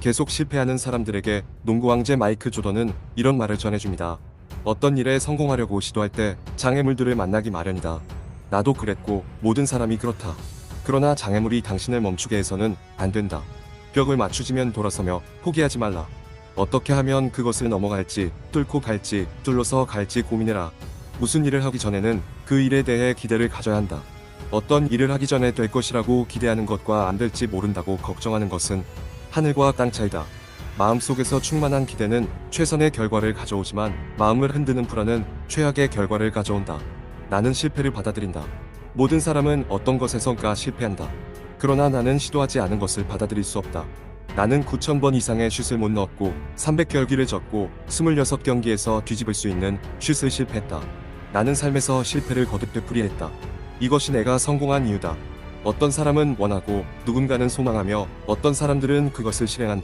계속 실패하는 사람들에게 농구왕제 마이크 조던은 이런 말을 전해줍니다. 어떤 일에 성공하려고 시도할 때 장애물들을 만나기 마련이다. 나도 그랬고 모든 사람이 그렇다. 그러나 장애물이 당신을 멈추게 해서는 안 된다. 벽을 맞추지면 돌아서며 포기하지 말라. 어떻게 하면 그것을 넘어갈지, 뚫고 갈지, 뚫러서 갈지 고민해라. 무슨 일을 하기 전에는 그 일에 대해 기대를 가져야 한다. 어떤 일을 하기 전에 될 것이라고 기대하는 것과 안 될지 모른다고 걱정하는 것은 하늘과 땅 차이다. 마음속에서 충만한 기대는 최선의 결과를 가져오지만 마음을 흔드는 불안은 최악의 결과를 가져온다. 나는 실패를 받아들인다. 모든 사람은 어떤 것에선가 실패한다. 그러나 나는 시도하지 않은 것을 받아들일 수 없다. 나는 9,000번 이상의 슛을 못 넣었고 300경기를 졌고 26경기에서 뒤집을 수 있는 슛을 실패했다. 나는 삶에서 실패를 거듭 되풀이했다. 이것이 내가 성공한 이유다. 어떤 사람은 원하고 누군가는 소망하며 어떤 사람들은 그것을 실행한다.